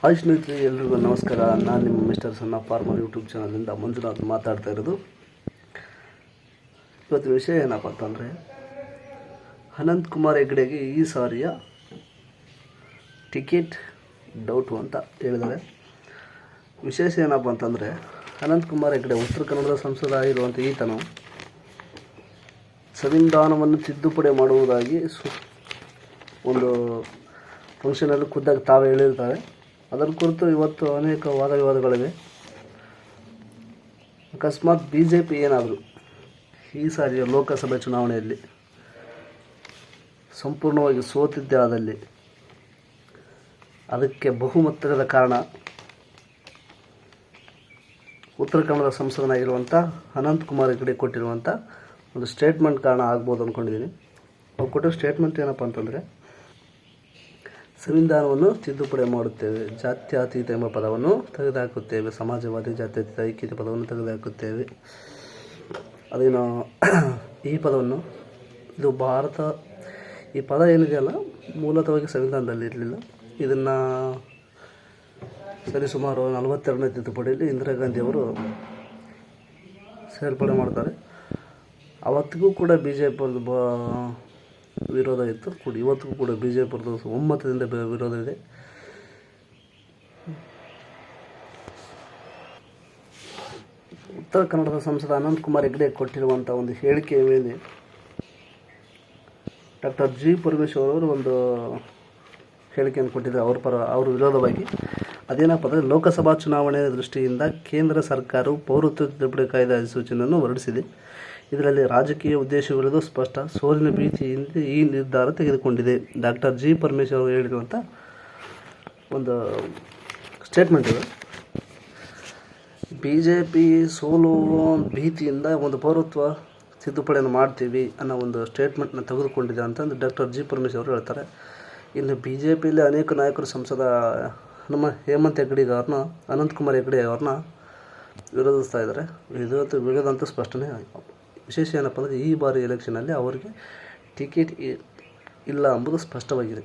Hi ಸ್ನೇಹಿತರೆ, ಎಲ್ರಿಗೂ ನಮಸ್ಕಾರ. ನಾನು ನಿಮ್ಮ ಮಿಸ್ಟರ್ ಸಣ್ಣ ಫಾರ್ಮರ್ ಯೂಟ್ಯೂಬ್ ಚಾನಲಿಂದ ಮಂಜುನಾಥ್ ಮಾತಾಡ್ತಾ ಇರೋದು. ಇವತ್ತಿನ ವಿಷಯ ಏನಪ್ಪ ಅಂತಂದರೆ ಅನಂತ್ ಕುಮಾರ್ ಹೆಗ್ಡೆಗೆ ಈ ಸಾರಿಯ ಟಿಕೆಟ್ ಡೌಟು ಅಂತ ಹೇಳಿದರೆ ವಿಶೇಷ ಏನಪ್ಪ ಅಂತಂದರೆ ಅನಂತ್ ಕುಮಾರ್ ಹೆಗ್ಡೆ ಉತ್ತರ ಕನ್ನಡದ ಸಂಸದ ಆಗಿರುವಂಥ ಈತನು ಸಂವಿಧಾನವನ್ನು ತಿದ್ದುಪಡಿ ಮಾಡುವುದಾಗಿ ಸು ಒಂದು ಫಂಕ್ಷನಲ್ಲಿ ಖುದ್ದಾಗಿ ತಾವೇ ಹೇಳಿರ್ತಾರೆ. ಅದರ ಕುರಿತು ಇವತ್ತು ಅನೇಕ ವಾದ ವಿವಾದಗಳಿವೆ ಅಕಸ್ಮಾತ್ ಬಿ ಜೆ ಪಿ ಏನಾದರೂ ಈ ಸಾರಿಯ ಲೋಕಸಭೆ ಚುನಾವಣೆಯಲ್ಲಿ ಸಂಪೂರ್ಣವಾಗಿ ಸೋತಿದ್ದೇ ಆದಲ್ಲಿ ಅದಕ್ಕೆ ಬಹುಮತದ ಕಾರಣ ಉತ್ತರ ಕನ್ನಡ ಸಂಸದನಾಗಿರುವಂಥ ಅನಂತಕುಮಾರ್ ಹೆಗಡೆ ಕೊಟ್ಟಿರುವಂಥ ಒಂದು ಸ್ಟೇಟ್ಮೆಂಟ್ ಕಾರಣ ಆಗ್ಬೋದು ಅಂದ್ಕೊಂಡಿದ್ದೀನಿ ಅವ್ರು ಕೊಟ್ಟಿರೋ ಸ್ಟೇಟ್ಮೆಂಟ್ ಏನಪ್ಪ ಅಂತಂದರೆ ಸಂವಿಧಾನವನ್ನು ತಿದ್ದುಪಡಿ ಮಾಡುತ್ತೇವೆ. ಜಾತ್ಯತೀತ ಎಂಬ ಪದವನ್ನು ತೆಗೆದುಹಾಕುತ್ತೇವೆ. ಸಮಾಜವಾದಿ, ಜಾತ್ಯತೀತ, ಐಕ್ಯತೆ ಪದವನ್ನು ತೆಗೆದುಹಾಕುತ್ತೇವೆ. ಅದೇನು ಈ ಪದವನ್ನು, ಇದು ಭಾರತ, ಈ ಪದ ಏನಿದೆಯಲ್ಲ ಮೂಲತವಾಗಿ ಸಂವಿಧಾನದಲ್ಲಿ ಇರಲಿಲ್ಲ. ಇದನ್ನು ಸರಿಸುಮಾರು ನಲವತ್ತೆರಡನೇ ತಿದ್ದುಪಡಿಯಲ್ಲಿ ಇಂದಿರಾ ಗಾಂಧಿಯವರು ಸೇರ್ಪಡೆ ಮಾಡ್ತಾರೆ. ಅವತ್ತಿಗೂ ಕೂಡ ಬಿ ಜೆ ಪಿ ಬ ವಿರೋಧ ಇತ್ತು. ಕೂಡ ಇವತ್ತಿಗೂ ಕೂಡ ಬಿ ಜೆ ಪಿಯವ್ರದ್ದು ಒಮ್ಮತದಿಂದ ವಿರೋಧ ಇದೆ. ಉತ್ತರ ಕನ್ನಡದ ಸಂಸದ ಅನಂತ್ ಕುಮಾರ್ ಹೆಗ್ಡೆ ಕೊಟ್ಟಿರುವಂಥ ಒಂದು ಹೇಳಿಕೆಯ ಮೇಲೆ ಡಾಕ್ಟರ್ ಜಿ ಪರಮೇಶ್ವರ್ ಅವರು ಒಂದು ಹೇಳಿಕೆಯನ್ನು ಕೊಟ್ಟಿದ್ದಾರೆ. ಅವ್ರ ಪರ ಅವ್ರ ವಿರೋಧವಾಗಿ. ಅದೇನಪ್ಪ ಅಂದರೆ ಲೋಕಸಭಾ ಚುನಾವಣೆ ದೃಷ್ಟಿಯಿಂದ ಕೇಂದ್ರ ಸರ್ಕಾರವು ಪೌರತ್ವ ತಿದ್ದುಪಡಿ ಕಾಯ್ದೆ ಅಧಿಸೂಚನೆಯನ್ನು ಹೊರಡಿಸಿದೆ. ಇದರಲ್ಲಿ ರಾಜಕೀಯ ಉದ್ದೇಶವಿರುವುದು ಸ್ಪಷ್ಟ ಸೋಲಿನ ಭೀತಿಯಿಂದ ಈ ನಿರ್ಧಾರ ತೆಗೆದುಕೊಂಡಿದೆ. Doctor G. ಪರಮೇಶ್ವರ್ ಅವರು ಹೇಳಿರುವಂಥ ಒಂದು ಸ್ಟೇಟ್ಮೆಂಟ್ ಇದು. ಬಿ ಜೆ ಪಿ ಸೋಲು ಭೀತಿಯಿಂದ ಒಂದು ಪೌರತ್ವ ತಿದ್ದುಪಡಿಯನ್ನು ಮಾಡ್ತೀವಿ ಅನ್ನೋ ಒಂದು ಸ್ಟೇಟ್ಮೆಂಟ್ನ ತೆಗೆದುಕೊಂಡಿದೆ ಅಂತಂದು ಡಾಕ್ಟರ್ ಜಿ. ಪರಮೇಶ್ವರ್ ಅವರು ಹೇಳ್ತಾರೆ. ಇನ್ನು ಬಿ ಜೆ ಪಿಯಲ್ಲಿ ಅನೇಕ ನಾಯಕರು ಸಂಸದ ನಮ್ಮ ಹೇಮಂತ್ ಹೆಗ್ಡೆ ಅವ್ರನ್ನ ಅನಂತಕುಮಾರ್ ಹೆಗ್ಡೆ ಅವ್ರನ್ನ ವಿರೋಧಿಸ್ತಾ ಇದ್ದಾರೆ. ವಿರೋಧ ವಿರೋಧ ಅಂತೂ ಸ್ಪಷ್ಟನೆ ವಿಶೇಷ ಏನಪ್ಪ ಅಂದರೆ ಈ ಬಾರಿ ಎಲೆಕ್ಷನಲ್ಲಿ ಅವರಿಗೆ ಟಿಕೆಟ್ ಇಲ್ಲ ಅಂಬುದು ಸ್ಪಷ್ಟವಾಗಿದೆ